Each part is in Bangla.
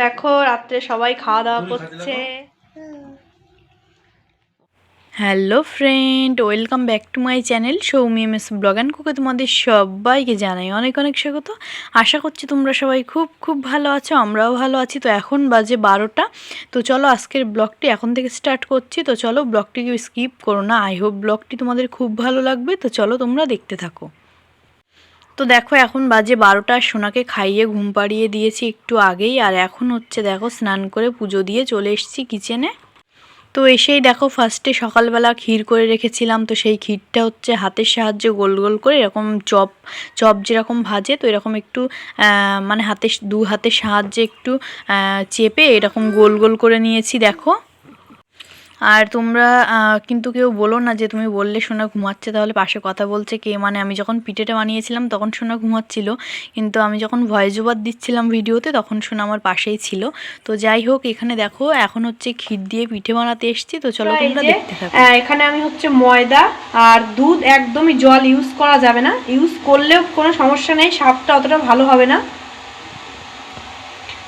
দেখো রাত্রে সবাই খাওয়া দাওয়া করছে। Hello friend welcome back to my channel Soumi M S blog and কুকে তোমাদের সবাইকে জানাই অনেক অনেক স্বাগত। আশা করছি তোমরা সবাই খুব খুব ভালো আছো আমরাও ভালো আছি। তো এখন বাজে বারোটা তো চলো আজকের ব্লগটি এখন থেকে স্টার্ট করছি। তো চলো ব্লগটিকে স্কিপ করো না আই হোপ ব্লগটি তোমাদের খুব ভালো লাগবে। তো চলো তোমরা দেখতে থাকো। তো দেখো, এখন বাজে বারোটা। সোনাকে খাইয়ে ঘুম পাড়িয়ে দিয়েছি একটু আগেই। আর এখন হচ্ছে দেখো, স্নান করে পুজো দিয়ে চলে এসেছি কিচেনে তো এসেই দেখো ফার্স্টে সকালবেলা ক্ষীর করে রেখেছিলাম। তো সেই ক্ষীরটা হচ্ছে হাতের সাহায্যে গোল গোল করে এরকম চপ চপ যেরকম ভাজে, তো এরকম একটু মানে হাতে দু হাতের সাহায্যে একটু চেপে এরকম গোল গোল করে নিয়েছি, দেখো। আর তোমরা কিন্তু কেউ বলো না যে তুমি বললে সোনা ঘুমাচ্ছে তাহলে পাশে কথা বলছে কে। মানে আমি যখন পিঠেটা বানিয়েছিলাম তখন সোনা ঘুমাচ্ছিল কিন্তু আমি যখন ভয়েস ওভার দিচ্ছিলাম ভিডিওতে তখন সোনা আমার পাশেই ছিল। তো যাই হোক এখানে দেখো এখন হচ্ছে ক্ষীর দিয়ে পিঠে বানাতে এসেছি। তো চলো তোমরা দেখতে থাকো। এখানে আমি হচ্ছে ময়দা আর দুধ একদমই জল ইউজ করা যাবে না। ইউজ করলেও কোনো সমস্যা নেই স্বাদটা অতটা ভালো হবে না।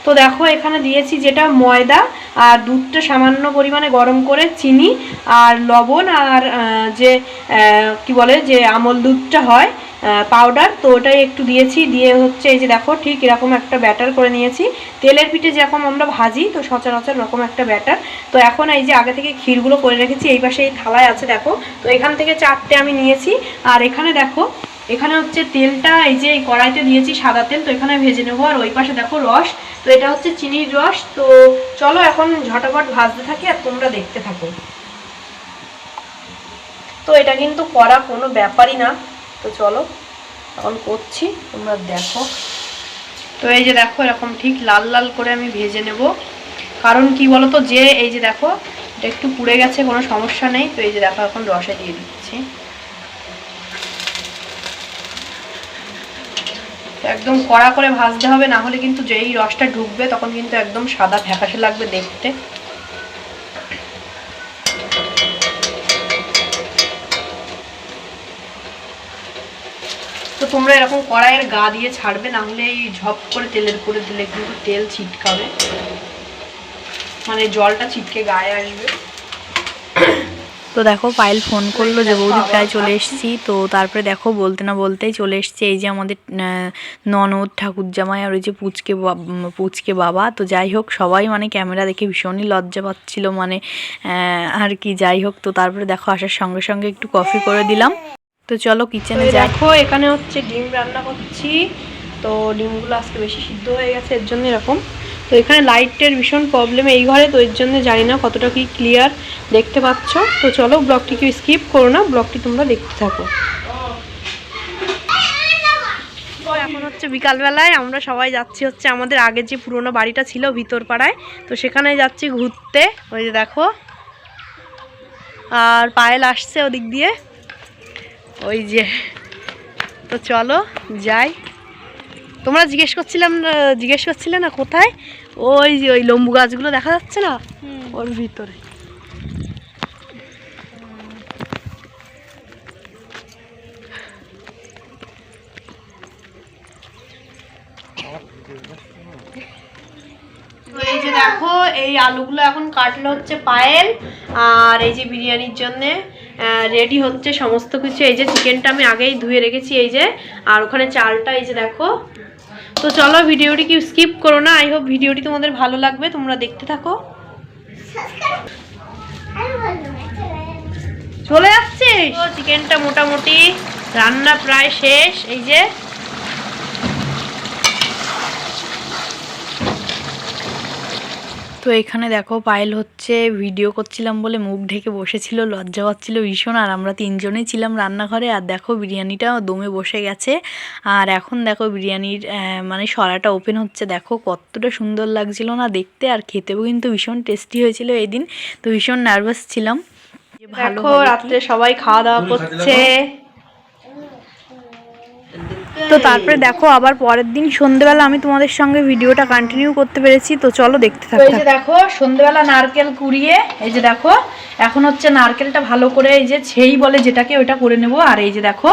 তো দেখো এখানে দিয়েছি যেটা ময়দা আর দুধটা সামান্য পরিমাণে গরম করে চিনি আর লবণ আর যে কি বলে, যে আমল দুধটা হয় পাউডার তো ওটাই একটু দিয়েছি। দিয়ে হচ্ছে এই যে দেখো, ঠিক এরকম একটা ব্যাটার করে নিয়েছি। তেলের পিঠে যেরকম আমরা ভাজি, তো সচরাচর এরকম একটা ব্যাটার তো এখন এই যে আগে থেকে ক্ষীরগুলো করে রেখেছি, এই পাশে এই থালায় আছে, দেখো। তো এখান থেকে চারটে আমি নিয়েছি। আর এখানে দেখো এখানে হচ্ছে তেলটা, এই যে কড়াইতে দিয়েছি সাদা তেল, তো এখানে ভেজে নেব। আর ওই পাশে দেখো রস, তো এটা হচ্ছে চিনির রস। তো চলো এখন ঝটাপট ভাজতে থাকি আর তোমরা দেখতে থাকো। তো এটা কিন্তু করা কোনো ব্যাপারই না। তো চলো, এখন করছি, তোমরা দেখো। তো এই যে দেখো, এরকম ঠিক লাল লাল করে আমি ভেজে নেব। কারণ কি বলো তো যে এই যে দেখো, এটা একটু পুড়ে গেছে, কোনো সমস্যা নেই। তো এই যে দেখো, এখন রসে দিয়ে দিচ্ছি। একদম কড়া করে ভাজতে হবে, না হলে কিন্তু যেই রসটা ঢুকবে তখন কিন্তু একদম সাদা ফ্যাকাশে লাগবে দেখতে। তো তোমরা এরকম কড়াইয়ের গা দিয়ে ছাড়বে, না হলে এই ঝপ করে তেলের করে দিলে কিন্তু তেল ছিটকাবে। মানে জলটা ছিটকে গায়ে আসবে। তো দেখো পায়েল ফোন করল যে বৌদি প্রায় চলে এসেছি। তো তারপরে দেখো বলতে না বলতেই চলে এসেছে। এই যে আমাদের ননদ ঠাকুর জামাই আর ওই যে পুচকে পুচকে বাবা। তো যাই হোক সবাই মানে ক্যামেরা দেখে ভীষণই লজ্জা পাচ্ছিল মানে আর কি যাই হোক। তো তারপরে দেখো আসার সঙ্গে সঙ্গে একটু কফি করে দিলাম। তো চলো কিচেনে দেখো এখানে হচ্ছে ডিম রান্না করছি। তো ডিমগুলো আজকে বেশি সিদ্ধ হয়ে গেছে এর জন্য এরকম তো এখানে লাইটের ভীষণ প্রবলেম এই ঘরে তো এর জন্য জানি না কতটা কি ক্লিয়ার দেখতে পাচ্ছ। তো চলো ব্লগটিকে স্কিপ করো না, ব্লগটি তোমরা দেখতে থাকো। এখন হচ্ছে বিকালবেলায়, আমরা সবাই যাচ্ছি হচ্ছে আমাদের আগের যে পুরোনো বাড়িটা ছিল ভিতর পাড়ায় তো সেখানে যাচ্ছি ঘুরতে। ওই যে দেখো। আর পায়েল আসছে ওদিক দিয়ে। ওই যে। তো চলো, যাই। তোমরা জিজ্ঞেস করছিলাম জিজ্ঞেস করছিলে না কোথায়? ওই যে ওই লম্বু গাছগুলো দেখা যাচ্ছে না? ওর ভিতরে। এই যে দেখো এই আলুগুলো এখন কাটলো হচ্ছে পায়েল আর এই যে বিরিয়ানির জন্যে রেডি হচ্ছে সমস্ত কিছু। এই যে চিকেনটা আমি আগেই ধুয়ে রেখেছি এই যে। আর ওখানে চালটা এই যে দেখো তো চলো ভিডিওটি কি স্কিপ করো না? আই হোপ ভিডিওটি তোমাদের ভালো লাগবে। তোমরা দেখতে থাকো। চলে আসছে তো চিকেনটা মোটামুটি রান্না প্রায় শেষ। এই যে তো এখানে দেখো পায়েল হচ্ছে ভিডিও করছিলাম বলে মুখ ঢেকে বসেছিল লজ্জা পাচ্ছিল ভীষণ। আর আমরা তিনজনেই ছিলাম রান্নাঘরে আর দেখো বিরিয়ানিটা দমে বসে গেছে। আর এখন দেখো বিরিয়ানির আহ, মানে সরাটা ওপেন হচ্ছে। দেখো কতটা সুন্দর লাগছিল না দেখতে আর খেতেও কিন্তু ভীষণ টেস্টি হয়েছিল এই দিন তো ভীষণ নার্ভাস ছিলাম। ভালো দেখো রাত্রে সবাই খাওয়া দাওয়া করছে। তো তারপরে দেখো আবার পরের দিন সন্ধ্যেবেলা আমি তোমাদের সঙ্গে ভিডিওটা কন্টিনিউ করতে পেরেছি তো চলো দেখতে থাকো এই যে দেখো সন্ধ্যেবেলা নারকেল কুড়িয়ে এই যে দেখো এখন হচ্ছে নারকেলটা ভালো করে এই যে ছেই বলে যেটাকে ওইটা করে নেব। আর এই যে দেখো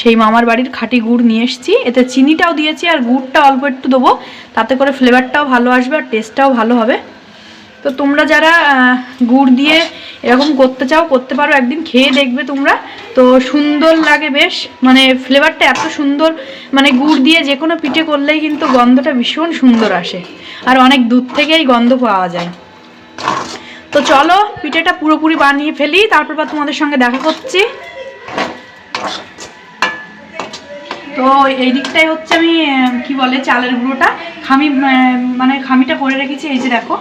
সেই মামার বাড়ির খাঁটি গুড় নিয়ে এসেছি। এতে চিনিটাও দিয়েছি আর গুড়টা অল্প একটু দেবো তাতে করে ফ্লেভারটাও ভালো আসবে আর টেস্টটাও ভালো হবে। তো তোমরা যারা গুড় দিয়ে এরকম করতে চাও, করতে পারো। একদিন খেয়ে দেখবে তোমরা। তো সুন্দর লাগে বেশ। মানে ফ্লেভারটা এত সুন্দর মানে গুড় দিয়ে যে কোনো পিঠে করলেই কিন্তু গন্ধটা ভীষণ সুন্দর আসে। আর অনেক দূর থেকেই গন্ধ পাওয়া যায়। তো চলো, পিঠেটা পুরোপুরি বানিয়ে ফেলি। তারপর বা তোমাদের সঙ্গে দেখা করছি। তো এই দিকটাই হচ্ছে আমি কি বলে, চালের গুঁড়োটা। খামি মানে খামিটা করে রেখেছি। এই যে দেখো।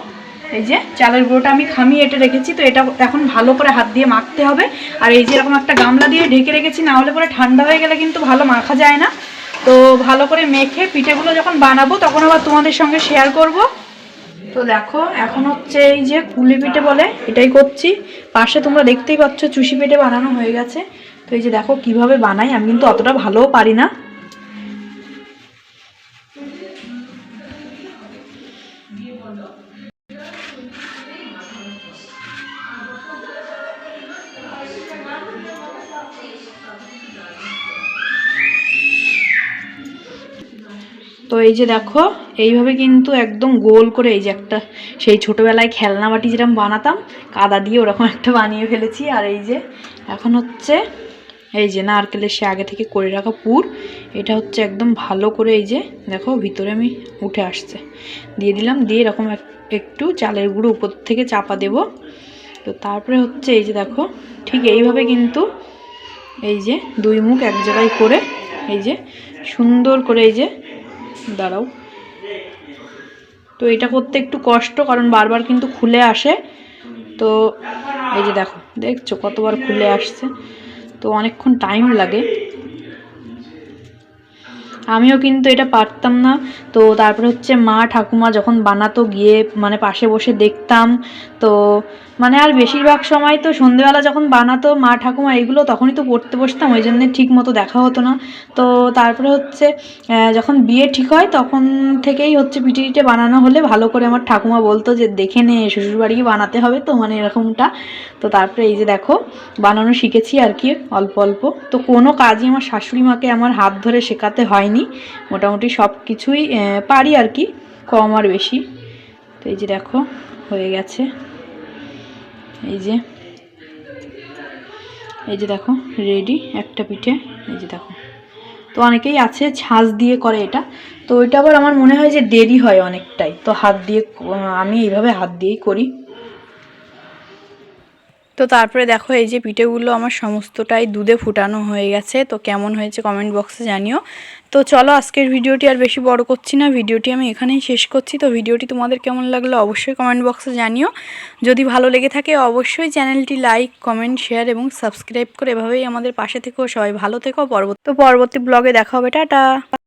এই যে চালের গুঁড়োটা আমি খামিয়ে এটে রেখেছি, তো এটা এখন ভালো করে হাত দিয়ে মাখতে হবে। আর এই যে এরকম একটা গামলা দিয়ে ঢেকে রেখেছি, না হলে পরে ঠান্ডা হয়ে গেলে কিন্তু ভালো মাখা যায় না। তো ভালো করে মেখে পিঠেগুলো যখন বানাবো, তখন আবার তোমাদের সঙ্গে শেয়ার করব। তো দেখো, এখন হচ্ছে এই যে কুলি পিঠে বলে এটাই করছি। পাশে তোমরা দেখতেই পাচ্ছ, চুষি পিঠে বানানো হয়ে গেছে। তো এই যে দেখো কীভাবে বানাই, আমি কিন্তু অতটা ভালোও পারি না। তো এই যে দেখো, এইভাবে কিন্তু একদম গোল করে এই যে একটা সেই ছোটোবেলায় খেলনা বাটি যেরকম বানাতাম, কাদা দিয়ে ওরকম একটা বানিয়ে ফেলেছি। আর এই যে এখন হচ্ছে, এই যে নারকেলের সে আগে থেকে করে রাখা পুর, এটা হচ্ছে একদম ভালো করে এই যে দেখো ভিতরে আমি উঠে আসছে। দিয়ে দিলাম, দিয়ে এরকম এক- একটু চালের গুঁড়ো উপর থেকে চাপা দেব। তো তারপরে হচ্ছে এই যে দেখো, ঠিক এইভাবে কিন্তু এই যে দুই মুখ এক জায়গায় করে এই যে সুন্দর করে এই যে দাঁড়াও। তো এটা করতে একটু কষ্ট, কারণ বারবার কিন্তু খুলে আসে। তো এই যে দেখো, দেখছ কতবার খুলে আসছে। তো অনেকক্ষণ টাইম লাগে। আমিও কিন্তু এটা পারতাম না। তো তারপরে হচ্ছে মা ঠাকুমা যখন বানাতো গিয়ে মানে পাশে বসে দেখতাম। তো মানে আর বেশিরভাগ সময় তো সন্ধেবেলা যখন বানাতো মা, ঠাকুমা এগুলো তখনই তো পড়তে বসতাম, ওই জন্যে ঠিক মতো দেখা হতো না। তো তারপরে হচ্ছে যখন বিয়ে ঠিক হয় তখন থেকেই হচ্ছে পিঠে বানানো হলে ভালো করে আমার ঠাকুমা বলতো যে, দেখে নে শ্বশুরবাড়ি বানাতে হবে তো মানে এরকমটা। তো তারপরে এই যে দেখো, বানানো শিখেছি আর কি, অল্প অল্প। তো কোনো কাজই আমার শাশুড়ি মাকে আমার হাত ধরে শেখাতে হয়নি। মোটামুটি সব কিছুই পারি আর কি, কম আর বেশি। তো এই যে দেখো, হয়ে গেছে। এই যে এই যে দেখো রেডি একটা পিঠে, এই যে দেখো। তো অনেকেই আছে ছাঁচ দিয়ে করে এটা। তো এটা আবার আমার মনে হয় যে দেরি হয় অনেকটাই। তো হাত দিয়ে আমি এইভাবে হাত দিয়েই করি। তো তারপরে দেখো, এই যে পিঠেগুলো আমার সমস্তটাই দুধে ফুটানো হয়ে গেছে। তো কেমন হয়েছে কমেন্ট বক্সে জানিও। তো চলো, আজকের ভিডিওটি আর বেশি বড় করছি না। ভিডিওটি আমি এখানেই শেষ করছি। তো ভিডিওটি তোমাদের কেমন লাগল অবশ্যই কমেন্ট বক্সে জানিও। যদি ভালো লেগে থাকে অবশ্যই চ্যানেলটি লাইক কমেন্ট শেয়ার এবং সাবস্ক্রাইব করে এভাবেই আমাদের পাশে থেকেও সবাই ভালো থেকো। পরবর্তী তো পরবর্তী ব্লগে দেখা হবে। টাটা!